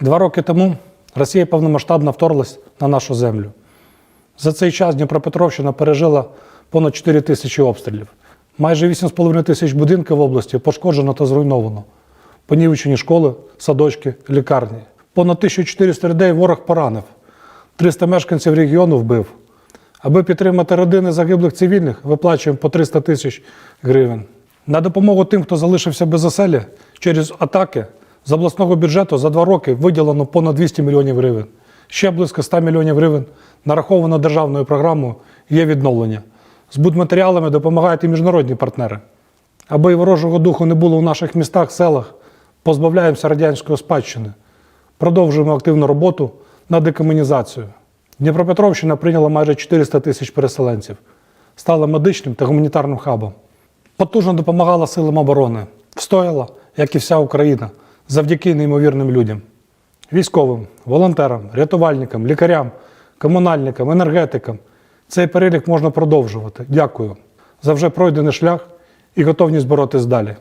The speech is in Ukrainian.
Два роки тому Росія повномасштабно вторглась на нашу землю. За цей час Дніпропетровщина пережила понад 4 тисячі обстрілів. Майже 8,5 тисяч будинків в області пошкоджено та зруйновано. Понівечені школи, садочки, лікарні. Понад 1400 людей ворог поранив, 300 мешканців регіону вбив. Аби підтримати родини загиблих цивільних, виплачуємо по 300 тисяч гривень. На допомогу тим, хто залишився без оселі через атаки, з обласного бюджету за два роки виділено понад 200 мільйонів гривень. Ще близько 100 мільйонів гривень нараховано державною програмою є відновлення. З будматеріалами допомагають і міжнародні партнери. Аби і ворожого духу не було у наших містах, селах, позбавляємося радянської спадщини. Продовжуємо активну роботу над декомунізацією. Дніпропетровщина прийняла майже 400 тисяч переселенців, стала медичним та гуманітарним хабом. Потужно допомагала силам оборони, встояла, як і вся Україна, завдяки неймовірним людям. Військовим, волонтерам, рятувальникам, лікарям, комунальникам, енергетикам. Цей перелік можна продовжувати. Дякую за вже пройдений шлях і готовність боротись далі.